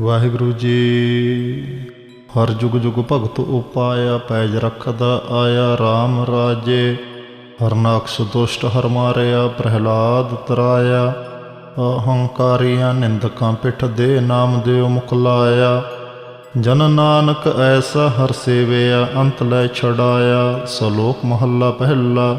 ਵਾਹਿਗੁਰੂ ਜੀ, ਹਰ ਜੁਗ ਜੁਗ ਭਗਤ ਉਪਾਇਆ ਪੈਜ ਰੱਖਦਾ ਆਇਆ RAM ਰਾਜੇ। ਹਰਨਾਕਸ਼ ਦੁਸ਼ਟ ਹਰ ਮਾਰਿਆ, ਪ੍ਰਹਿਲਾਦ ਤਰਾਇਆ। ਅਹੰਕਾਰੀਆਂ ਨਿੰਦਕਾਂ ਪਿੱਠ ਦੇ ਨਾਮ ਦਿਓ ਮੁਕਲਾਇਆ ਜਨ ਨਾਨਕ ਐਸਾ ਹਰ ਸੇਵਿਆ, ਅੰਤ ਲੈ ਛੜਾਇਆ ਸਲੋਕ ਮਹੱਲਾ ਪਹਿਲਾ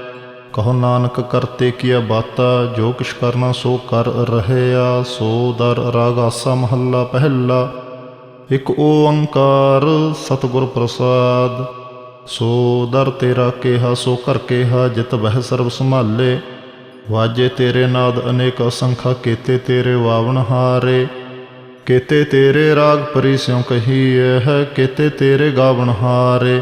ਕਹੋ ਨਾਨਕ ਕਰਤੇ ਕੀਆ ਬਾਤਾ, ਜੋ ਕਿਛ ਕਰਨਾ ਸੋ ਕਰ ਰਹਿਆ, ਸੋ ਦਰ ਰਾਗ ਆਸਾ ਮਹੱਲਾ ਪਹਿਲਾ। ਇਕ ਓੰਕਾਰ ਸਤਿਗੁਰ ਪ੍ਰਸਾਦ, ਸੋ ਦਰ ਤੇਰਾ ਕੇਹਾ, ਸੋ ਕਰ ਕੇਹਾ, ਜਿਤ ਬਹਿ ਸਰਬ ਸੰਭਾਲੇ। ਵਾਜੇ ਤੇਰੇ ਨਾਦ ਅਨੇਕ ਅਸੰਖਾ, ਕੀਤੇ ਤੇਰੇ ਵਾਵਣ ਹਾਰੇ। ਕੀਤੇ ਤੇਰੇ ਰਾਗ ਪਰੀ ਸਿਉ ਹੈ, ਕੇਤੇ ਤੇਰੇ ਗਾਵਣ ਹਾਰੇ।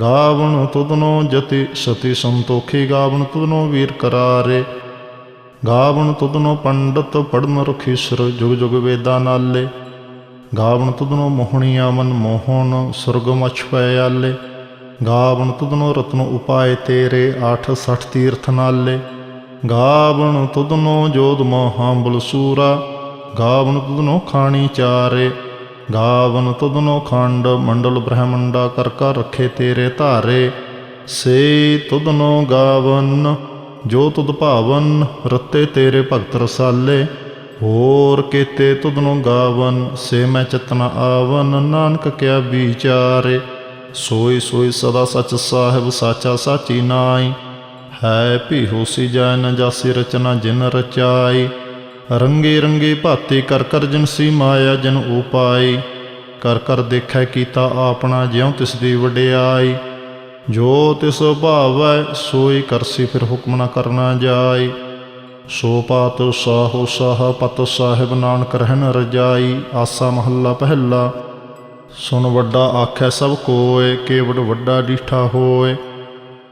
ਗਾਵਣ ਤੁਧਨੋ ਜਤੀ ਸਤੀ ਸੰਤੋਖੀ ਗਾਵਣ ਤੁਧਨੋ ਵੀਰ ਕਰਾਰੇ। ਗਾਵਣ ਤੁਧਨੋ ਪੰਡਤ ਪੜਨ ਰਖੀਸਰ ਜੁਗ ਜੁਗ ਵੇਦਾਂ ਨਾਲੇ। ਗਾਵਣ ਤੁਧਨੋ ਮੋਹਣੀਆ ਮਨ ਮੋਹਨ ਸੁਰਗ ਮਛ ਪੈ ਆਲੇ। ਗਾਵਨ ਤੁਧਨੋ ਰਤਨ ਉਪਾਏ ਤੇਰੇ 860 ਤੀਰਥ ਨਾਲੇ। ਗਾਵਣ ਤੁਧਨੋ ਜੋਦ ਮਹਾਂਬਲ ਸੂਰਾ। ਗਾਵਣ ਤੁਧਨੋ ਖਾਣੀ ਚਾਰੇ। ਗਾਵਨ ਤੁਧਨੋ ਖੰਡ, ਮੰਡਲ ਬ੍ਰਹਮੰਡਾ ਕਰ ਕਰ ਰੱਖੇ ਤੇਰੇ ਧਾਰੇ। ਸੇ ਤੁਧਨੋ ਗਾਵਨ, ਜੋ ਤੁਧ ਭਾਵਨ, ਰਤੇ ਤੇਰੇ ਭਗਤ ਰਸਾਲੇ। ਹੋਰ ਕੀਤੇ ਤੁਧਨੋ ਗਾਵਨ, ਸੇ ਮੈਂ ਚਤਨਾ ਆਵਨ, ਨਾਨਕ ਕਿਆ ਵਿਚਾਰੇ। ਸੋਈ ਸੋਈ ਸਦਾ ਸਚ ਸਾਹਿਬ, ਸਾਚਾ ਸਾਚੀ ਨਾਈ। ਹੈ ਭੀ ਹੋਸੀ ਜਾਇ ਨ ਜਾਸੀ ਰਚਨਾ ਜਿਨ ਰਚਾਈ। ਰੰਗੇ ਰੰਗੇ ਭਾਤੇ ਕਰ ਕਰ ਜਨਸੀ ਮਾਇਆ ਜਨ ਉਪਾਈ ਕਰ ਕਰ ਦੇਖੈ ਕੀਤਾ ਆਪਣਾ ਜਿਉ ਤਿਸ ਦੀ ਵਡਿਆਈ। ਜੋ ਤਿਸ ਭਾਵੈ, ਸੋਈ ਕਰਸੀ ਫਿਰ ਹੁਕਮ ਨਾ ਕਰਨਾ ਜਾਈ। ਸੋ ਪਾਤ ਸਾਹੋ ਸਾਹ ਪਤ ਸਾਹਿਬ ਨਾਨਕ ਰਹਿਣ ਰਜਾਈ। ਆਸਾ ਮਹੱਲਾ ਪਹਿਲਾ ਸੁਨ ਵੱਡਾ ਆਖੈ ਸਭ ਕੋਏ, ਕੇਵੜ ਵੱਡਾ ਡੀਠਾ ਹੋਏ।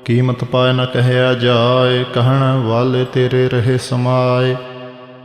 ਕੀਮਤ ਪਾਏ ਨ ਕਹਿਆ ਜਾਏ, ਕਹਿਣ ਵਾਲੇ ਤੇਰੇ ਰਹੇ ਸਮਾਏ।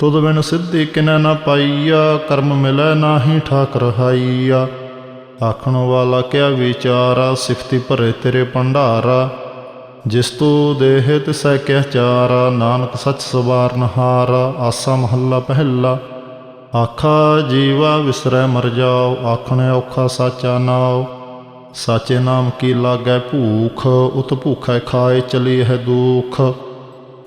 ਤੁਧ ਬਿਨ ਸਿੱਧੀ ਕਿਨੈ ਨਾ ਪਾਈਆ, ਕਰਮ ਮਿਲੈ ਨਾਹੀ ਠਾਕ ਰਹਾਈਆ ਆਖਣ ਵਾਲਾ ਕਿਆ ਵਿਚਾਰਾ, ਸਿਫਤੀ ਭਰੇ ਤੇਰੇ ਭੰਡਾਰਾ। ਜਿਸ ਤੂੰ ਦੇਹ ਤਿਸੈ ਕਿਆ ਚਾਰਾ, ਨਾਨਕ ਸੱਚ ਸਵਾਰ ਨਹਾਰਾ, ਆਸਾ ਮਹੱਲਾ ਪਹਿਲਾ। ਆਖਾ, ਜੀਵਾ ਵਿਸਰੈ ਮਰ ਜਾਓ, ਆਖਣ ਔਖਾ ਸਾਚਾ ਨਾਉ। ਸਾਚੇ ਨਾਮ ਕੀ ਲਾਗੈ ਭੂਖ, ਉਤ ਭੂਖੈ ਖਾਏ ਚਲੀ ਹੈ ਦੁਖ।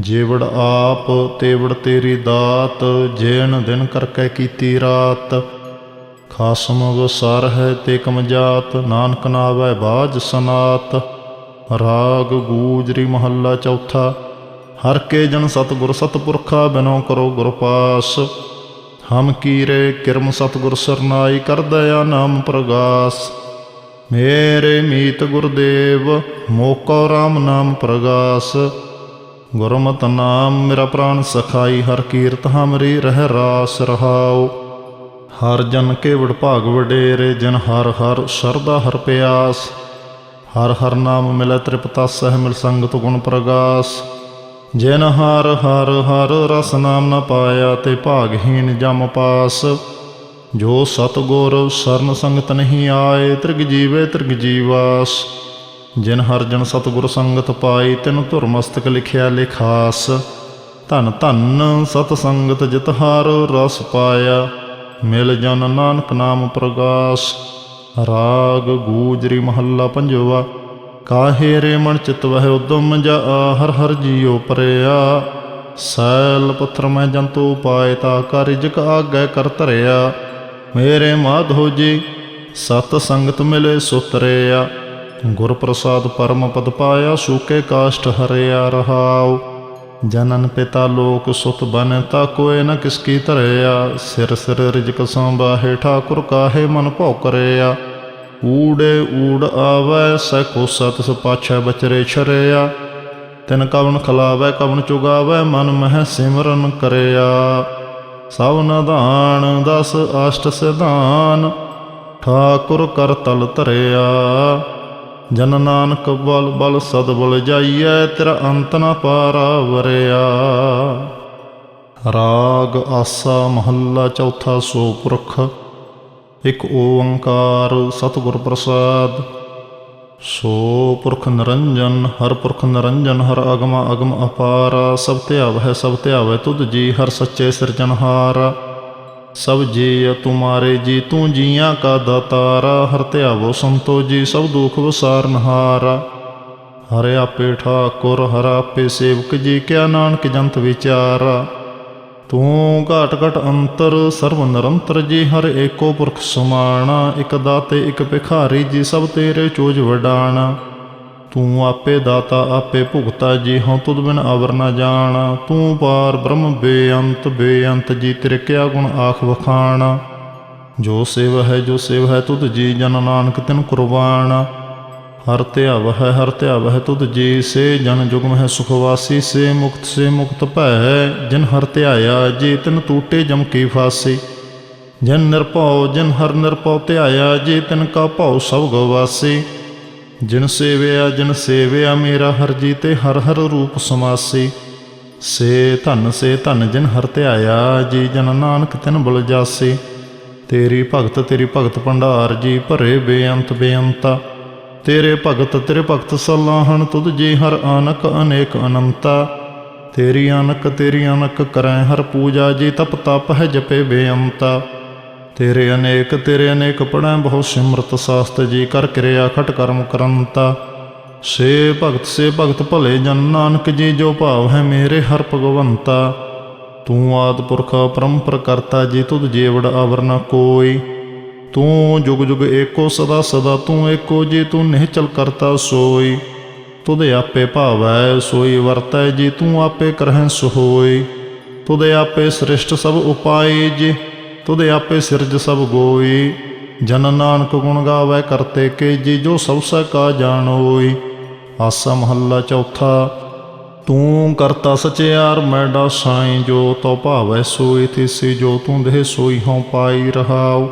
ਜੇਵੜ ਆਪ ਤੇਵੜ ਤੇਰੀ ਦਾਤ ਜੇਣ ਦਿਨ ਕਰਕੇ ਕੀਤੀ ਰਾਤ। ਖਾਸਮ ਵਸਾਰ ਹੈ ਤੇ ਕਮ ਕਮਜਾਤ ਨਾਨਕ ਨਾਵੈ ਬਾਜ ਸਨਾਤ। ਰਾਗ ਗੂਜਰੀ ਮਹੱਲਾ ਚੌਥਾ, ਹਰ ਕੇ ਜਨ ਸਤਗੁਰ ਸਤਪੁਰਖਾ ਬਿਨੋ ਕਰੋ ਗੁਰ ਪਾਸ। ਹਮ ਕੀਰੇ ਕਿਰਮ ਸਤਗੁਰ ਸਰਨਾਈ ਕਰ ਦਇਆ ਨਾਮ ਪ੍ਰਗਾਸ। ਮੇਰੇ ਮੀਤ ਗੁਰਦੇਵ, ਮੋਕੋ RAM ਨਾਮ ਪ੍ਰਗਾਸ। ਗੁਰਮਤਿ ਨਾਮ, ਮੇਰਾ ਪ੍ਰਾਨ ਸਖਾਈ, ਹਰ ਕੀਰਤ ਹਮਰੀ ਰਹਿ ਰਾਸ ਰਹਾਉ। ਹਰ ਜਨ ਕੇ ਵਡਭਾਗ ਵਡੇਰੇ, ਜਿਨ ਹਰ ਹਰ ਸਰਦਾ ਹਰ ਪਿਆਸ। ਹਰ ਹਰ ਨਾਮ ਮਿਲੈ ਤ੍ਰਿਪਤਾ, ਸਹਿ ਮਿਲ ਸੰਗਤ ਗੁਣ ਪ੍ਰਗਾਸ। ਜਿਨ ਹਰ ਹਰ ਹਰ ਰਸ ਨਾਮ ਨ ਪਾਇਆ, ਤੇ ਭਾਗਹੀਨ ਜਮ ਪਾਸ। ਜੋ ਸਤਗੁਰ, ਸਰਨ ਸੰਗਤ ਨਹੀਂ ਆਏ, ਤ੍ਰਿਗ ਜੀਵੇ ਤ੍ਰਿਗ ਜੀਵਾਸ। ਜਿਨ ਹਰ ਜਨ ਸਤਗੁਰ ਸੰਗਤ ਪਾਈ, ਤਿਨ ਧੁਰ ਮਸਤਕ ਲਿਖਿਆ ਲਿਖਾਸ। ਧਨ ਧਨ ਸਤ ਸੰਗਤ ਜਿਤ ਹਰ ਰਸ ਪਾਇਆ, ਮਿਲ ਜਨ ਨਾਨਕ ਨਾਮ ਪ੍ਰਗਾਸ। ਰਾਗ ਗੂਜਰੀ ਮਹੱਲਾ ਪੰਜਵਾ, ਕਾਹੇ ਰੇ ਮਨ ਚਿਤ ਵਹਿ ਉਦਮ ਜਾ ਹਰ ਹਰ ਜੀਉ ਪਰਿਆ। ਸੈਲ ਪੱਥਰ ਮੈਂ ਜੰਤੂ ਪਾਏ ਤਾ ਕਰ ਜਿਕ ਆਗੈ ਕਰ ਧਰਿਆ। ਮੇਰੇ ਮਾਧੋ ਜੀ, ਸਤ ਸੰਗਤ ਮਿਲੇ ਸੁਤਰਿਆ। ਗੁਰ ਪ੍ਰਸਾਦ ਪਰਮ ਪਦ ਪਾਇਆ, ਸੂਕੇ ਕਾਸ਼ਟ ਹਰਿਆ ਰਹਾਉ। ਜਨਨ ਪਿਤਾ ਲੋਕ ਸੁਤ ਬਨ ਤਾ ਕੋਏ ਨ ਕਿਸ ਕੀ ਧਰਿਆ। ਸਿਰ ਸਿਰ ਰਿਜਕ ਸੰਬਾਹੇ ਠਾਕੁਰ, ਕਾਹੇ ਮਨ ਭਉ ਕਰਿਆ ਊੜੇ ਊੜ ਆਵੈ, ਸਖੋ ਸਤ ਸਪਾਛੈ ਬਚਰੇ ਛਰਿਆ। ਤਿਨ ਕਵਨ ਖਲਾਵੈ, ਕਵਨ ਚੁਗਾਵੈ, ਮਨ ਮਹਿ ਸਿਮਰਨ ਕਰਿਆ। ਸਭ ਨਦਾਨ ਦਸ ਅਸ਼ਟ ਸਿਧਾਨ, ਠਾਕੁਰ ਕਰ ਤਲ ਧਰਿਆ। ਜਨ ਨਾਨਕ ਬਲ ਬਲ ਸਦ ਬਲ ਜਾਈਐ, ਤੇਰਾ ਅੰਤ ਨਾ ਪਾਰਾ ਵਰਿਆ ਰਾਗ ਆਸਾ ਮਹੱਲਾ ਚੌਥਾ ਸੋ ਪੁਰਖ ਇਕ ਓੰਕਾਰ ਸਤਿਗੁਰ ਪ੍ਰਸਾਦ। ਸੋ ਪੁਰਖ ਨਿਰੰਜਨ, ਹਰ ਪੁਰਖ ਨਿਰੰਜਨ, ਹਰ ਅਗਮ ਅਗਮ ਅਪਾਰ। ਸਭ ਧਿਆਵੈ ਸਭ ਧਿਆਵੈ ਤੁਧ ਜੀ, ਹਰ ਸੱਚੇ ਸਿਰਜਨਹਾਰ ਸਭ ਜੀ ਤੁਮਾਰੇ ਜੀ, ਤੂੰ ਜੀਆਂ ਕਾ ਦਾਤਾਰਾ, ਹਰ ਧਿਆਵੋ ਸੰਤੋ ਜੀ, ਸਭ ਦੁਖ ਵਿਸਾਰਨਹਾਰਾ ਹਰਿ। ਆਪੇ ਠਾਕੁਰ, ਹਰ ਆਪੇ ਸੇਵਕ ਜੀ, ਕਿਆ ਨਾਨਕ ਜੰਤ ਵਿਚਾਰਾ। ਤੂੰ ਘਾਟ ਘਟ ਅੰਤਰ, ਸਰਵ ਨਿਰੰਤਰ ਜੀ, ਹਰ ਏਕੋ ਪੁਰਖ ਸਮਾਣਾ, ਇਕ ਦਾਤੇ, ਇਕ ਭਿਖਾਰੀ ਜੀ, ਸਭ ਤੇਰੇ ਚੋਜ ਵਡਾਣਾ। ਤੂੰ ਆਪੇ ਦਾਤਾ, ਆਪੇ ਭੁਗਤਾ, ਜੀ ਹਉ ਤੁਧ ਬਿਨ ਅਵਰ ਨਾ ਜਾਣ। ਤੂੰ ਪਾਰ ਬ੍ਰਹਮ ਬੇਅੰਤ ਬੇਅੰਤ ਜੀ ਤੇਰੇ ਕਿਆ ਗੁਣ ਆਖ ਵਖਾਣ। ਜੋ ਸੇਵ ਹੈ, ਜੋ ਸੇਵ ਹੈ ਤੁਧ ਜੀ, ਜਨ ਨਾਨਕ ਤਿਨ ਕੁਰਬਾਨ। ਹਰ ਧਿਆਵ ਹੈ, ਹਰ ਧਿਆਵ ਹੈ ਤੁਧ ਜੀ, ਸੇ ਜਨ ਜੁਗਮ ਹੈ ਸੁਖਵਾਸੀ ਸੇ ਮੁਕਤ ਸੇ ਮੁਕਤ ਭੈ, ਜਿਨ ਹਰ ਧਿਆਇਆ, ਜੇ ਤਿਨ ਟੂਟੇ ਜਮ ਕੀ ਫਾਸੀ। ਜਨ ਨਿਰਭਉ, ਜਨ ਹਰ ਨਿਰਭਉ ਧਿਆਇਆ, ਜੇ ਤਿਨ ਕਾ ਭਉ ਸਭ ਗਵਾਸੀ। ਜਿਨ ਸੇਵਿਆ ਜਿਨ ਸੇਵਿਆ ਮੇਰਾ ਹਰ ਜੀ ਤੇ ਹਰ ਹਰ ਰੂਪ ਸਮਾਸੀ। ਸੇ ਧਨ ਸੇ ਧਨ ਜਿਨ ਹਰ ਧਿਆਇਆ, ਜੀ ਜਨ ਨਾਨਕ ਤਿਨ ਬਲ ਜਾਸੀ। ਤੇਰੀ ਭਗਤ ਤੇਰੀ ਭਗਤ ਭੰਡਾਰ, ਜੀ ਭਰੇ ਬੇਅੰਤ ਬੇਅੰਤਾ। ਤੇਰੇ ਭਗਤ ਤੇਰੇ ਭਗਤ ਸਲਾਹਣ ਤੁਧ ਜੀ ਹਰ ਅਨਕ ਅਨੇਕ ਅਨੰਤਾ। ਤੇਰੀ ਅਨਕ ਤੇਰੀ ਅਨਕ ਕਰੈ ਹਰ ਪੂਜਾ, ਜੀ ਤਪ ਤਪ ਹੈ ਜਪੇ ਬੇਅੰਤਾ। ਤੇਰੇ ਅਨੇਕ ਤੇਰੇ ਅਨੇਕ ਪੜੈ ਬਹੁ ਸਿਮਰਤ ਸਾਸਤ ਜੀ, ਕਰ ਕਿਰਿਆ ਖਟ ਕਰਮ ਕਰੰਤਾ। ਸੇ ਭਗਤ ਸੇ ਭਗਤ ਭਲੇ ਜਨ ਨਾਨਕ ਜੀ, ਜੋ ਭਾਵ ਹੈ ਮੇਰੇ ਹਰ ਭਗਵੰਤਾ। ਤੂੰ ਆਦ ਪੁਰਖ ਪਰੰਪਰ ਕਰਤਾ ਜੀ, ਤੁਧ ਜੀਵੜ ਅਵਰ ਨ ਕੋਈ। ਤੂੰ ਜੁਗ ਜੁਗ ਏਕੋ ਸਦਾ ਸਦਾ, ਤੂੰ ਏਕੋ ਜੀ, ਤੂੰ ਨਿਹਚਲ ਕਰਤਾ ਸੋਈ। ਤੁਧ ਆਪੇ ਭਾਵੈ, ਸੋਈ ਵਰਤੈ ਜੀ, ਤੂੰ ਆਪੇ ਕਰਹਿ ਸੁਹੋਈ ਤੁਧ ਆਪੇ ਸ੍ਰਿਸ਼ਟ ਸਭ ਉਪਾਏ ਜੀ। ਤੁਧ ਆਪੇ ਸਿਰਜ ਸਭ ਗੋਈ। ਜਨ ਨਾਨਕ ਗੁਣ ਗਾਵੇ ਕਰਤੇ ਕੇ ਜੀ ਜੋ ਸਭ ਸੈ ਕਾ ਜਾਣੋਈ। ਆਸਾ ਮਹੱਲਾ ਚੌਥਾ, ਤੂੰ ਕਰਤਾ ਸਚਿਆਰ ਮੈਡਾ ਸਾਈਂ ਜੋ ਤੋ ਭਾਵੈ ਸੋਈ, ਤਿਸੀ, ਜੋ ਤੂੰ ਦੇਹ ਸੋਈ, ਹਉ ਪਾਈ ਰਹਾਉ।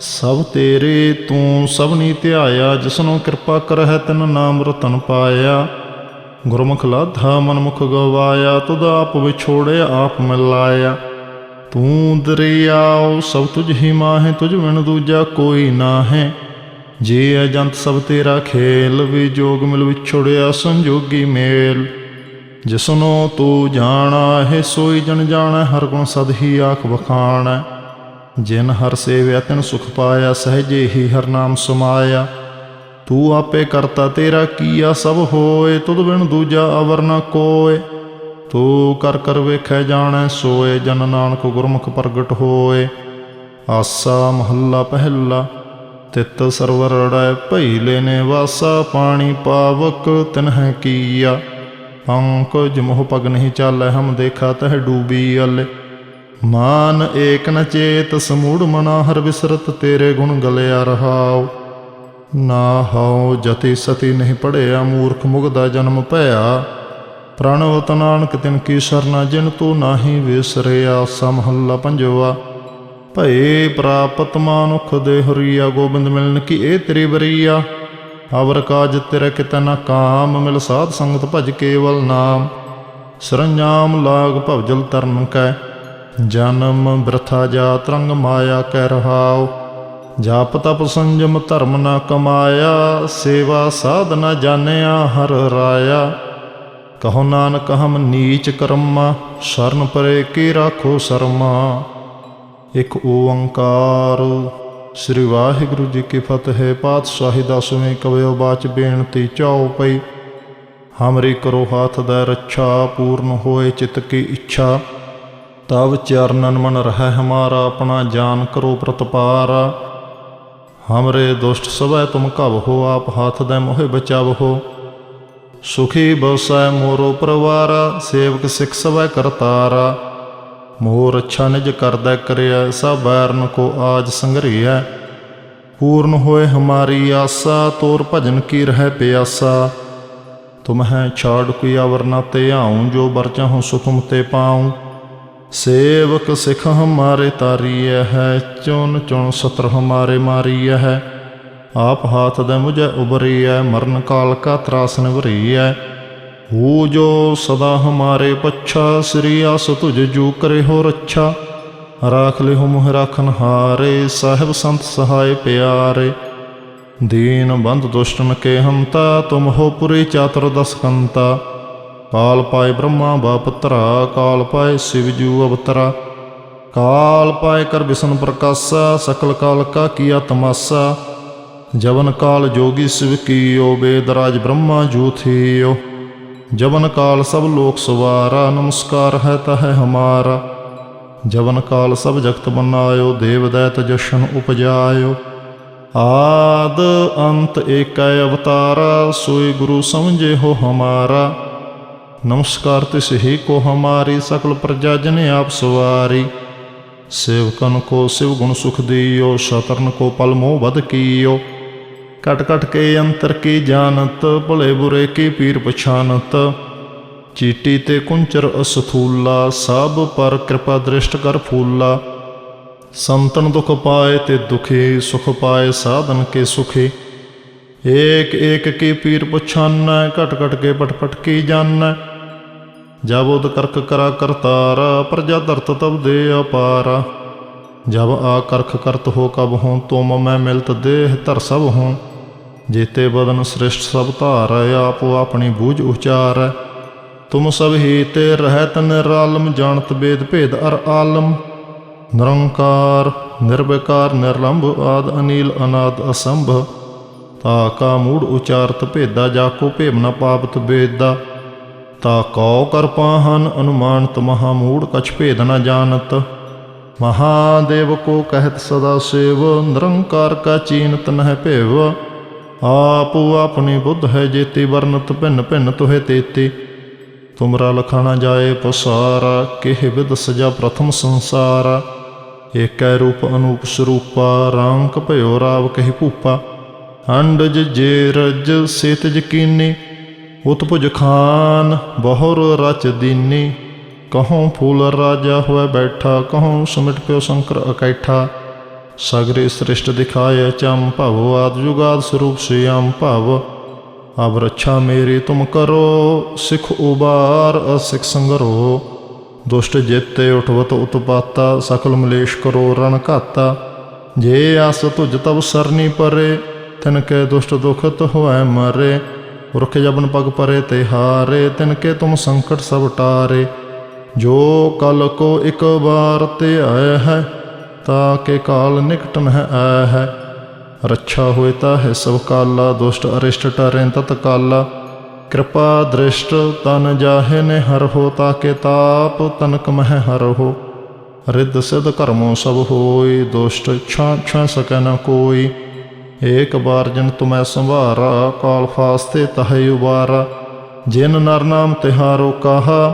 ਸਭ ਤੇਰੇ, ਤੂੰ ਸਭਨੀ ਧਿਆਇਆ, ਜਿਸਨੂੰ ਕਿਰਪਾ ਕਰਹਿ, ਤਨ ਨਾਮ ਰਤਨ ਪਾਇਆ। ਗੁਰਮੁਖ ਲਾਧਾ ਮਨਮੁਖ ਗਵਾਇਆ, ਤੁਧ ਆਪ ਵਿਛੋੜਿਆ, ਆਪ ਮਿਲਾਇਆ। ਤੂੰ ਦਰਿਆਉ ਸਭ ਤੁਝ ਹੀ ਮਾਹੇ, ਤੁਝ ਬਿਨ ਦੂਜਾ ਕੋਈ ਨਾ ਹੈ ਜੇ ਅਜੰਤ ਸਭ ਤੇਰਾ ਖੇਲ, ਵੀ ਜੋਗ ਮਿਲ ਵਿਛੋੜਿਆ ਸੰਜੋਗੀ ਮੇਲ। ਜਿਸਨੋ ਤੂੰ ਜਾਣਾ ਹੈ, ਸੋਈ ਜਨ ਜਾਣਾ, ਹਰ ਗੁਣ ਸਦ ਹੀ ਆਖ ਵਖਾਣਾ। ਜਿਨ ਹਰ ਸੇਵਿਆ, ਤਿਨ ਸੁਖ ਪਾਇਆ, ਸਹਜੇ ਹੀ ਹਰ ਨਾਮ ਸਮਾਇਆ। ਤੂੰ ਆਪੇ ਕਰਤਾ ਤੇਰਾ ਕੀਆ, ਸਭ ਹੋਏ, ਤੁਧ ਬਿਨ ਦੂਜਾ ਅਵਰ ਨ ਕੋਏ। ਤੂੰ ਕਰ ਕਰ ਵੇਖੈ ਜਾਣੈ, ਸੋਏ ਜਨ ਨਾਨਕ ਗੁਰਮੁਖ ਪ੍ਰਗਟ ਹੋਏ। ਆਸਾ ਮਹੱਲਾ ਪਹਿਲਾ, ਤਿਤ ਸਰਵਰ ਰੜੈ ਭਈ ਲੈਨੇ ਵਾਸਾ, ਪਾਣੀ ਪਾਵਕ ਤਿਨਹਿ ਕੀਆ। ਪੰਕਜ ਮੋਹ ਪਗ ਨਹੀਂ ਚਾਲੈ, ਹਮ ਦੇਖਾ ਤਹ ਡੂਬੀ ਅਲੇ। ਮਾਨ ਏਕ ਨ ਚੇਤ, ਸਮੂੜ ਮਨਾ ਹਰ ਵਿਸਰਤ, ਤੇਰੇ ਗੁਣ ਗਲਿਆ ਰਹਾਉ। ਨਾ ਹਉ ਜਤੀ ਸਤੀ ਨਹੀਂ ਪੜਿਆ, ਮੂਰਖ ਮੁਗਦਾ ਜਨਮ ਭਇਆ। ਪ੍ਰਣਵਤ ਨਾਨਕ ਤਿਨ ਕੀ ਸਰਨਾ ਜਿਨ ਤੂੰ ਨਾਹੀ ਵਿਸਰਿਆ, ਸਮਹੱਲਾ ਪੰਜਵਾ। ਭਏ ਪ੍ਰਾਪਤ ਮਾਨੁਖ ਦੇ ਹਰੀਆ, ਗੋਬਿੰਦ ਮਿਲਨ ਕੀ ਇਹ ਤੇਰੀ ਬਰੀਆ ਅਵਰ ਕਾਜ ਤੇਰੇ ਕਿਤੇ ਨਾ ਕਾਮ, ਮਿਲ ਸਾਧ ਸੰਗਤ ਭਜ ਕੇਵਲ ਨਾਮ। ਸਰੰਜਾਮ ਲਾਗ ਭਵਜਲ ਤਰਨ ਕੈ, ਜਨਮ ਬ੍ਰਥਾ ਜਾ ਰੰਗ ਮਾਇਆ ਕੈ ਰਹਾਉ। ਜਾਪ ਤਪ ਸੰਜਮ ਧਰਮ ਨਾ ਕਮਾਇਆ, ਸੇਵਾ ਸਾਧ ਨਾ ਜਾਣਿਆ ਹਰ ਰਾਇਆ। ਕਹੋ ਨਾਨਕ, ਹਮ ਨੀਚ ਕਰਮਾ, ਸ਼ਰਨ ਪਰੇ ਕੀ ਰਾਖੋ ਸਰਮਾ। ਇੱਕ ਓੰਕਾਰ, ਸ੍ਰੀ ਵਾਹਿਗੁਰੂ ਜੀ ਕੀ ਫਤਿਹ, ਪਾਤਸ਼ਾਹੀ ਦਸਵੇਂ ਕਵਿਓ ਬਾਚ ਬੇਨਤੀ ਚਾਉ ਪਈ, ਹਮਰੀ ਕਰੋ ਹਾਥ ਦਾ ਰੱਛਾ, ਪੂਰਨ ਹੋਏ ਚਿਤ ਕੀ ਇੱਛਾ। ਤਵ ਚਰਨਨ ਮਨ ਰਹਿ ਹਮਾਰਾ, ਆਪਣਾ ਜਾਨ ਕਰੋ ਪ੍ਰਤਪਾਰਾ। ਹਮਰੇ ਦੁਸ਼ਟ ਸਵੈ ਤੁਮ ਕਬ ਹੋ, ਆਪ ਹੱਥ ਦੇ ਮੋਹਿ ਬਚਾਵ ਹੋ। ਸੁਖੀ ਬਸੈ ਮੋਰੋ ਪਰਵਾਰ, ਸੇਵਕ ਸਿਖ ਸਵੈ ਕਰਤਾਰਾ। ਮੋਰ ਅੱਛਾ ਨਿਜ ਕਰਦਾ ਕਰਿਆ, ਸਭ ਬੈਰਨ ਕੋ ਆਜ ਸੰਗਰਿਆ ਪੂਰਨ ਹੋਏ ਹਮਾਰੀ ਆਸਾ, ਤੋਰ ਭਜਨ ਕੀ ਰਹਿ ਪਿਆਸਾ। ਤੁਮਹਿ ਛਾੜ ਕੋਈ ਅਵਰ ਤੇ ਆਉਂ, ਜੋ ਬਰ ਸੁਖਮ ਤੇ ਪਾਉਂ। ਸੇਵਕ ਸਿਖ ਹਮਾਰੇ ਤਾਰੀਐ ਹੈ, ਚੁਣ ਚੁਣ ਸਤਰ ਹਮਾਰੇ ਮਾਰੀਐ ਹੈ। ਆਪ ਹਾਥ ਦੇ ਮੁਝੇ ਉਬਰੀਐ, ਮਰਨ ਕਾਲ ਕਾ ਤਰਾਸ ਨਿਵਰੀਐ। ਹੂ ਜੋ ਸਦਾ ਹਮਾਰੇ ਪੱਛਾ, ਸ੍ਰੀ ਆਸ ਤੁਝ ਜੂ ਕਰੇ ਹੋ ਰੱਛਾ। ਰਾਖ ਲਿਹੁ ਮੁਹ ਰਾਖਨ ਹਾਰੇ, ਸਾਹਿਬ ਸੰਤ ਸਹਾਇ ਪਿਆਰੇ। ਦੀਨ ਬੰਧ ਦੁਸ਼ਟਨ ਕੇ ਹੰਤਾ ਤੁਮ ਹੋ ਪੁਰੀ ਚਾਤੁਰ ਦਸ ਕਾਲ ਪਾਏ ਬ੍ਰਹਮਾ ਬਾਪਤਰਾ ਕਾਲ ਪਾਏ ਸਿਵ ਜੂ ਅਵਤਰਾ। ਕਾਲ ਪਾਏ ਕਰ ਬਿਸ਼ਨ ਪ੍ਰਕਾਸ਼ਾ, ਸਕਲ ਕਾਲ ਕਾ ਕੀਆ ਤਮਾਸਾ। ਜਵਨ ਕਾਲ ਜੋਗੀ ਸਿਵ ਕੀਓ, ਬੇਦਰਾਜ ਬ੍ਰਹਮਾ ਜੂ ਥੀਓ ਜਵਨ ਕਾਲ ਸਭ ਲੋਕ ਸਵਾਰਾ, ਨਮਸਕਾਰ ਹੈ ਤਹ ਹਮਾਰਾ। ਜਵਨ ਕਾਲ ਸਭ ਜਗਤ ਬਨਾਇਓ ਦੇਵ ਦੈਤ ਜਸ਼ਨ ਉਪਜਾਇਓ। ਆਦ ਅੰਤ ਏਕੈ ਅਵਤਾਰਾ, ਸੋਈ ਗੁਰੂ ਸਮਝੇ ਹੋ ਹਮਾਰਾ। ਨਮਸਕਾਰ ਤਿਸ ਹੀ ਕੋ ਹਮਾਰੀ, ਸਕਲ ਪ੍ਰਜਾ ਜਨ ਆਪ ਸਵਾਰੀ। ਸੇਵਕਨ ਕੋ ਸਿਵ ਗੁਣ ਸੁਖ ਦਿਓ, ਸ਼ਤਰਨ ਕੋ ਪਲ ਮੋਹ ਬਦ ਕੀਓ। ਕਟ ਕਟ ਕੇ ਅੰਤਰ ਕੀ ਜਾਣਤ, ਭਲੇ ਬੁਰੇ ਕੀ ਪੀਰ ਪਛਾਨਤ। ਚੀਟੀ ਤੇ ਕੁੰਚਰ ਅਸਥੂਲਾ, ਸਭ ਪਰ ਕਿਰਪਾ ਦ੍ਰਿਸ਼ਟ ਕਰ ਫੂਲਾ। ਸੰਤਨ ਦੁਖ ਪਾਏ ਤੇ ਦੁਖੀ, ਸੁਖ ਪਾਏ ਸਾਧਨ ਕੇ ਸੁਖੀ। ਏਕ ਏਕ ਕੀ ਪੀਰ ਪਛਾਨੈ, ਘਟ ਘਟ ਕੇ ਪਟਪਟ ਕੀ ਜਾਣੈ। ਜਬ ਉਦ ਕਰਕ ਕਰਾ ਕਰਤਾਰਾ, ਪ੍ਰਜਾ ਧਰਤ ਤਬ ਦੇ ਅਪਾਰਾ। ਜਬ ਆ ਕਰਖ ਕਰਤ ਹੋ ਕਬ ਹੂੰ ਤੁਮ ਮੈਂ ਮਿਲਤ ਦੇਹ ਧਰ ਸਭ ਹੂੰ। ਜੇਤੇ ਬਦਨ ਸ੍ਰਿਸ਼ਟ ਸਭ ਧਾਰੈ, ਆਪੋ ਆਪਣੀ ਬੂਝ ਉਚਾਰੈ। ਤੁਮ ਸਭ ਹੀ ਤੇ ਰਹਿਤ ਨਿਰਾਲਮ ਜਾਣਤ ਬੇਦ ਭੇਦ ਅਰ ਆਲਮ। ਨਿਰੰਕਾਰ, ਨਿਰਵਿਕਾਰ, ਨਿਰਲੰਭ ਆਦ ਅਨੀਲ ਅਨਾਦ ਅਸੰਭ। ਤਾ ਕਾ ਮੂੜ ਉਚਾਰਤ ਭੇਦਾ, ਜਾ ਕੋ ਭੇਮ ਨ ਪਾਪਤ ਬੇਦਾ। ਤਾ ਕਉ ਕਰਪਾ ਹਨ ਅਨੁਮਾਨਤ ਮਹਾ ਮੂੜ ਕਛ ਭੇਦ ਨ ਜਾਣਤ। ਮਹਾਦੇਵ ਕੋ ਕਹਿਤ ਸਦਾ ਸੇਵ, ਨਿਰੰਕਾਰ ਕਾ ਚੀਨਤ ਨਹਿ ਭੇਵ। ਆਪੋ ਆਪਣੀ ਬੁੱਧ ਹੈ ਜੇਤੀ, ਵਰਨਤ ਭਿੰਨ ਭਿੰਨ ਤੋਹਿ ਤੇਤੀ। ਤੁਮਰਾ ਲਖਾਣਾ ਜਾਏ ਪਸਾਰਾ, ਕਿਹ ਵਿਦ ਸਜਾ ਪ੍ਰਥਮ ਸੰਸਾਰ। ਏਕੈ ਰੂਪ ਅਨੂਪ ਸਰੂਪਾ ਰਾਂਕ ਭਇਓ ਰਾਵ ਕਹਿ ਭੂਪਾ। ਅੰਡਜ ਜੇ ਰਜ ਸੇਤ ਜਕੀਨੀ ਉਤਪੁਜ ਖਾਨ ਬਹੁਰ ਰਚ ਦੀਨੀ। ਕਹੋਂ ਫੂਲ ਰਾਜਾ ਹੋਇ ਬੈਠਾ ਕਹੋਂ ਸਮਿਟ ਪਿਓ ਸ਼ੰਕਰ ਇਕੈਠਾ। ਸਗਰੇ ਸ੍ਰਿਸ਼ਟ ਦਿਖਾਏ ਚੰ ਭਵ, ਆਦ ਜੁਗਾਦ ਸਰੂਪ ਸਿਆਮ ਭਵ। ਅਬ ਰੱਛਾ ਮੇਰੀ ਤੁਮ ਕਰੋ, ਸਿਖ ਉਬਾਰ ਅਸਿਖ ਸੰਗਰੋ। ਦੁਸ਼ਟ ਜੇਤੇ ਉਠਵਤ ਉਤਪਾਤਾ, ਸਕਲ ਮਲੇਸ਼ ਕਰੋ ਰਣ ਘਾਤਾ। ਜੇ ਆਸ ਤੁਜ ਤਬ ਸਰਨੀ ਪਰੇ, ਤਿਨ ਕੈ ਦੁਸ਼ਟ ਦੁਖਤ ਹੋਐ ਮਰੇ। ਰੁਖ ਜਬਨ ਪਗ ਪਰੇ ਤੇ ਹਾਰੇ, ਤਿਨ ਕੇ ਤੁਮ ਸੰਕਟ ਸਭ ਟਾਰੇ। ਜੋ ਕਲ ਕੋ ਇਕ ਵਾਰ ਤੇ ਆਇ ਹੈ ਤਾ ਕੇ ਕਾਲ ਨਿਕਟ ਨ ਆਇਆ ਹੈ। ਰੱਛਾ ਹੋਏ ਤਾ ਹੈ ਸਭ ਕਾਲਾ, ਦੁਸ਼ਟ ਅਰਿਸ਼ਟ ਟਰੈ ਤਤ ਕਾਲਾ। ਕਿਰਪਾ ਦ੍ਰਿਸ਼ਟ ਤਨ ਜਾਹੇ ਨੇ ਹਰ ਹੋ ਤਾ ਕੇ ਤਾਪ ਤਨਕ ਮਹਿ ਹਰ ਹੋ। ਰਿੱਧ ਸਿਧ ਕਰਮੋ ਸਭ ਹੋਈ, ਦੁਸ਼ਟ ਛਾਂ ਛਾਂ ਸਕੈ ਨ ਕੋਈ। ਏਕ ਬਾਰ ਜਨ ਤੁਮੈ ਸੰਭਾਰਾ ਕਾਲ ਫਾਸਤੇ ਤਹੈ ਉਬਾਰਾ। ਜਿਨ ਨਰ ਨਾਮ ਤਿਹਾਰੋ ਕਹਾ,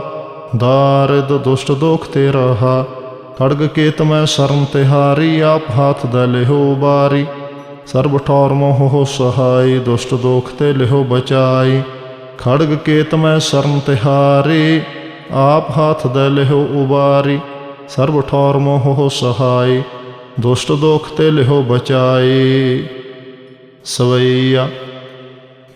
ਦਾਰਿਦ ਦੁਸ਼ਟ ਦੋਖ ਤੇ ਰਹਾ। ਖੜਗ ਕੇਤ ਮੈਂ ਸ਼ਰਮ ਤਿਹਾਰੀ, ਆਪ ਹਾਥ ਦਾ ਲਿਹੋ ਬਾਰੀ ਸਰਬ ਠੌਰ ਮੋਹ ਹੋ ਸਹਾਈ, ਦੁਸ਼ਟ ਦੋਖ ਤੇ ਲਿਹੋ ਬਚਾਈ। ਖੜਗ ਕੇਤ ਤਮੈ ਸ਼ਰਮ ਤਿਹਾਰੀ, ਆਪ ਹਾਥ ਦਾ ਲਿਹੋ ਉਬਾਰੀ। ਸਰਬ ਠੌਰ ਮੋਹ ਹੋ ਸਹਾਈ, ਦੁਸ਼ਟ ਦੋਖ ਤੇ ਲਿਹੋ ਬਚਾਈ। ਸਵਈਆ,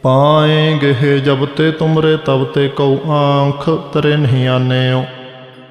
ਪਾਏ ਗਏ ਜਬ ਤੇ ਤੁਮਰੇ, ਤਬ ਤੇ ਕਉ ਆਂਖ ਤਰੇ ਨਹੀਂ ਆਨੇਓ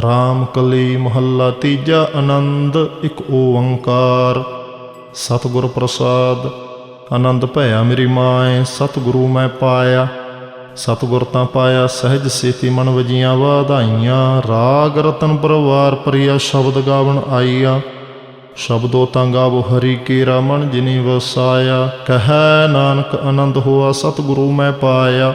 ਰਾਮ ਕਲੀ ਮਹੱਲਾ ਤੀਜਾ ਆਨੰਦ, ਇੱਕ ਓੰਕਾਰ। ਸਤਿਗੁਰ ਪ੍ਰਸਾਦ, ਆਨੰਦ ਭਇਆ ਮੇਰੀ ਮਾਏ, ਸਤਿਗੁਰੂ ਮੈਂ ਪਾਇਆ। ਸਤਿਗੁਰ ਤਾਂ ਪਾਇਆ, ਸਹਿਜ ਸੇਤੀ ਮਨ ਵਜੀਆਂ ਵਾਧਾਈਆਂ। ਰਾਗ ਰਤਨ ਪਰਵਾਰ ਪ੍ਰਿਆ ਸ਼ਬਦ ਗਾਵਣ ਆਈਆ ਸ਼ਬਦੋ ਤਾਂ ਗਾਵੋ ਹਰੀ ਕੀ ਰਮਨ ਜਿਨੀ ਵਸਾਇਆ। ਕਹੈ ਨਾਨਕ ਆਨੰਦ ਹੋਆ, ਸਤਿਗੁਰੂ ਮੈਂ ਪਾਇਆ।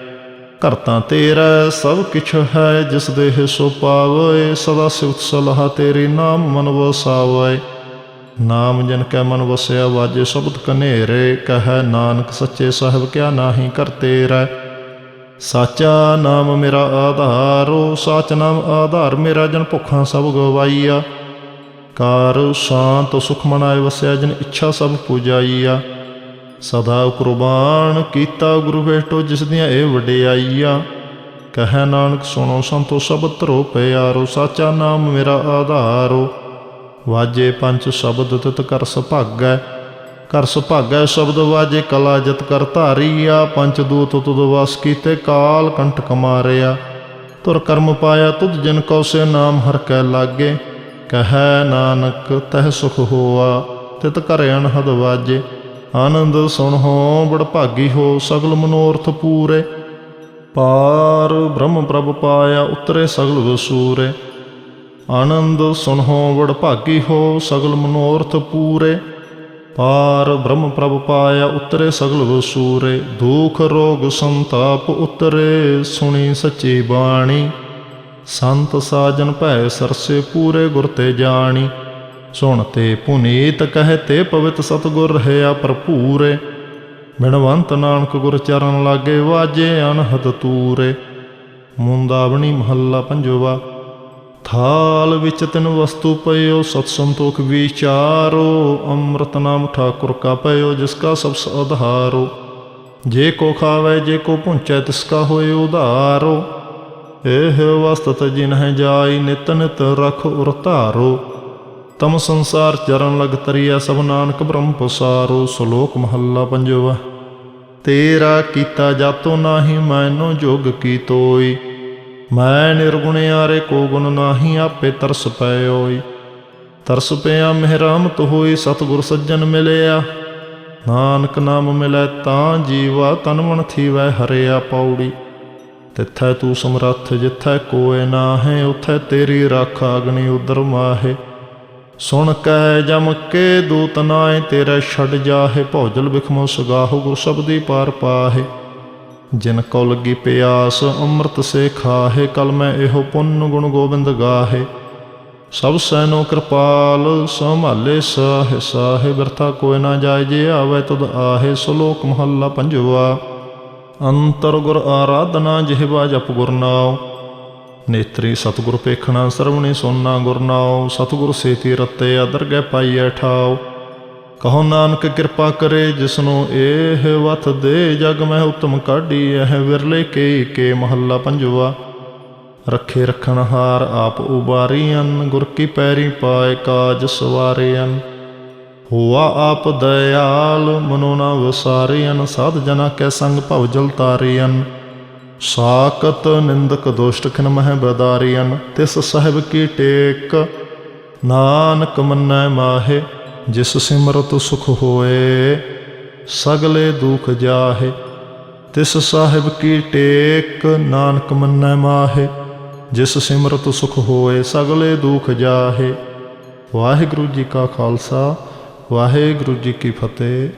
ਘਰ ਤਾਂ ਤੇਰਾ, ਸਭ ਕਿਛ ਹੈ ਜਿਸ ਦੇ ਸੋ ਪਾਵੇ, ਸਦਾ ਸਿਵਤ ਸਲਾਹ ਤੇਰੀ ਨਾਮ ਮਨ ਵਸਾਵੇ। ਨਾਮ ਜਨ ਕੈ ਮਨ ਵਸਿਆ, ਵਾਜੇ ਸ਼ਬਦ ਕਨੇਰੇ, ਕਹੈ ਨਾਨਕ ਸੱਚੇ ਸਾਹਿਬ ਕਿਆ ਨਾਹੀ ਕਰ ਤੇਰਾ। ਸਾਚਾ ਨਾਮ ਮੇਰਾ ਆਧਾਰੋ ਸਾਚ ਨਾਮ ਆਧਾਰ ਮੇਰਾ ਜਨ ਭੁੱਖਾਂ ਸਭ ਗਵਾਈਆ। ਕਾਰ ਸ਼ਾਂਤ ਸੁਖ ਮਨਾਏ ਵਸਿਆ, ਜਨ ਇੱਛਾ ਸਭ ਪੁਜਾਈਆ। ਸਦਾ ਕੁਰਬਾਨ ਕੀਤਾ ਗੁਰੂ ਭੇਟੋ ਜਿਸ ਦੀਆਂ ਇਹ ਵਡਿਆਈਆਂ। ਕਹੈ ਨਾਨਕ, ਸੁਣੋ ਸੰਤੋ ਸ਼ਬਦ ਧਰੋ ਪਿਆਰੋ, ਸਾਚਾ ਨਾਮ ਮੇਰਾ ਆਧਾਰੋ। ਵਾਜੇ ਪੰਜ ਸ਼ਬਦ ਤਿਤ ਕਰ ਸੁਭਾਗੈ। ਕਰ ਸੁਭਾਗੈ ਸ਼ਬਦ ਵਾਜੇ ਕਲਾ ਜਤ ਕਰ ਧਾਰੀਆ। ਪੰਜ ਦੂਤ ਤੁਦ ਵਾਸ ਕੀਤੇ ਕਾਲ ਕੰਠਕ ਮਾਰਿਆ ਤੁਰ ਕਰਮ ਪਾਇਆ ਤੁਧ ਜਿਨ ਕਉ ਸੇ ਨਾਮ ਹਰ ਕੈ ਲਾਗੇ। ਕਹੈ ਨਾਨਕ, ਤਹਿ ਸੁਖ ਹੋਆ। ਤਿਤ ਕਰ ਅਨਹਦ ਵਾਜੇ। ਆਨੰਦ ਸੁਣੋ ਬੜ ਭਾਗੀ ਹੋ, ਸਗਲ ਮਨੋਰਥ ਪੂਰੇ। ਪਾਰ ਬ੍ਰਹਮ ਪ੍ਰਭ ਪਾਇਆ, ਉਤਰੇ ਸਗਲ ਵਸੂਰੇ। ਆਨੰਦ ਸੁਣੋ ਬੜ ਭਾਗੀ ਹੋ, ਸਗਲ ਮਨੋਰਥ ਪੂਰੇ। ਪਾਰ ਬ੍ਰਹਮ ਪ੍ਰਭ ਪਾਇਆ, ਉਤਰੇ ਸਗਲ ਵਸੂਰੇ। ਦੁਖ ਰੋਗ ਸੰਤਾਪ ਉਤਰੇ, ਸੁਣੀ ਸੱਚੀ ਬਾਣੀ। ਸੰਤ ਸਾਜਨ ਭੈ ਸਰਸੇ ਪੂਰੇ ਗੁਰ ਤੇ ਜਾਣੀ। ਸੁਣ ਤੇ ਪੁਨੀਤ ਕਹੇ ਤੇ ਪਵਿੱਤ ਸਤਗੁਰ ਰਹਿਆ ਭਰਪੂਰੇ ਬਿਨਵੰਤ ਨਾਨਕ ਗੁਰ ਚਰਨ ਲਾਗੇ ਵਾਜੇ ਅਨਹਦ ਤੂਰੇ ਮੁੰਦਾਵਣੀ ਮਹੱਲਾ ਪੰਜਵਾ, ਥਾਲ ਵਿੱਚ ਤਿਨ ਵਸਤੂ ਪਇਓ, ਸਤ ਸੰਤੋਖ ਵਿਚਾਰੋ, ਅੰਮ੍ਰਿਤ ਨਾਮ ਠਾਕੁਰ ਕਾ ਪਇਓ, ਜਿਸ ਕਾ ਸਭ ਆਧਾਰੋ ਜੇ ਕੋ ਖਾਵੇ, ਜੇ ਕੋ ਪੁੰਚੈ ਤਿਸ ਕਾ ਹੋਏ ਉਧਾਰੋ। ਇਹ ਵਸਤ ਜਿਨ ਜਾਈ ਨਿਤ ਨਿਤ ਰਖ ਉਰ ਧਾਰੋ। ਤਮ ਸੰਸਾਰ ਚਰਨ ਲਗ ਤਰੀਆ ਸਭ ਨਾਨਕ ਬ੍ਰਹਮ ਪਸਾਰੋ, ਸ਼ਲੋਕ ਮਹੱਲਾ ਪੰਜਵਾ। ਤੇਰਾ ਕੀਤਾ ਜਾਤੋ ਨਾਹੀ, ਮੈਨੋ ਜੋਗ ਕੀ ਤੋਈ। ਮੈਂ ਨਿਰਗੁਣਿਆਰੇ ਕੋ ਗੁਣ ਨਾਹੀ, ਆਪੇ ਤਰਸ ਪਇਓਈ ਤਰਸ ਪਿਆ ਮਿਹਰਾਮਤ ਹੋਈ ਸਤਿਗੁਰ ਸੱਜਣ ਮਿਲਿਆ। ਨਾਨਕ ਨਾਮ ਮਿਲੈ, ਤਾਂ ਜੀਵਾ ਤਨ ਮਨ ਥੀਵੈ, ਹਰਿਆ ਪੌੜੀ। ਤਿੱਥੈ ਤੂੰ ਸਮਰੱਥ, ਜਿੱਥੈ ਕੋਏ ਨਾਹੇ, ਉਥੈ ਤੇਰੀ ਰਾਖ ਅਗਨੀ ਉਦਰ ਮਾਹੇ। ਸੁਣ ਕੈ ਜਮ ਕੇ ਦੂਤ ਨਾਏ, ਤੇਰੇ ਛੱਡ ਜਾਹੇ, ਭੌਜਲ ਬਿਖਮੋ ਸੁਗਾਹੋ, ਗੁਰ ਸਬਦੀ ਪਾਰ ਪਾਹੇ। ਜਿਨ ਕੋ ਲੱਗੀ ਪਿਆਸ, ਅੰਮ੍ਰਿਤ ਸੇ ਖਾਹੇ, ਕਲ ਮੈਂ ਇਹੋ ਪੁੰਨ ਗੁਣ ਗੋਬਿੰਦ ਗਾਹੇ। ਸਭ ਸੈਨੋ ਕਿਰਪਾਲ, ਸੰਭਾਲੇ ਸਾਹੇ ਸਾਹੇ, ਬਿਰਥਾ ਕੋਇ ਨਾ ਜਾਏ, ਜੇ ਆਵੇ ਤੁਧ ਆਹੇ, ਸ਼ਲੋਕ ਮਹੱਲਾ ਪੰਜਵਾ। ਅੰਤਰ ਗੁਰ ਆਰਾਧਨਾ ਜਿਹਵਾ ਜਪ ਗੁਰ ਨਾਉ। ਨੇਤਰੀ ਸਤਿਗੁਰ ਪੇਖਣਾ ਸਰਵਣੀ ਸੁਨਣਾ ਗੁਰਨਾਉ ਸਤਿਗੁਰ ਸੇਤੀ ਰਤੇ ਅਦਰ ਗੈ ਪਾਈਐ ਠਾਉ। ਕਹੋ ਨਾਨਕ ਕਿਰਪਾ ਕਰੇ ਜਿਸਨੂੰ ਇਹ ਵਤ ਦੇ ਜਗ ਮੈਂ ਉਤਮ ਕਾਢੀ ਇਹ ਵਿਰਲੇ ਕੇ ਕੇ ਮਹੱਲਾ ਪੰਜਵਾ। ਰੱਖੇ ਰਖਣ ਹਾਰ ਆਪ ਉਬਾਰੀਆਂ ਗੁਰ ਕੀ ਪੈਰੀ ਪਾਏ ਕਾਜ ਸਵਾਰਿਆਂ ਹੋਆ ਆਪ ਦਇਆਲ, ਮਨੋ ਨਾ ਵਸਾਰਿਆਂ ਸਾਧ ਜਨਾ ਕੈ ਸੰਗ ਭਵ ਜਲ ਤਾਰਿਆਂ ਸਾਕਤ ਨਿੰਦਕ ਦੁਸ਼ਟ ਖਿਨ ਮਹਿ ਤਿਸ ਸਾਹਿਬ ਕੀ ਟੇਕ। ਨਾਨਕ ਮੰਨੈ ਮਾਹੇ, ਜਿਸ ਸਿਮਰਤ ਸੁਖ ਹੋਏ। ਸਗਲੇ ਦੁਖ ਜਾਹੇ, ਤਿਸ ਸਾਹਿਬ ਕੀ ਟੇਕ। ਨਾਨਕ ਮੰਨੈ ਮਾਹੇ, ਜਿਸ ਸਿਮਰਤ ਸੁਖ ਹੋਏ, ਸਗਲੇ ਦੁਖ ਜਾਹੇ। ਵਾਹਿਗੁਰੂ ਜੀ ਕਾ ਖਾਲਸਾ, ਵਾਹਿਗੁਰੂ ਜੀ ਕੀ ਫਤਿਹ।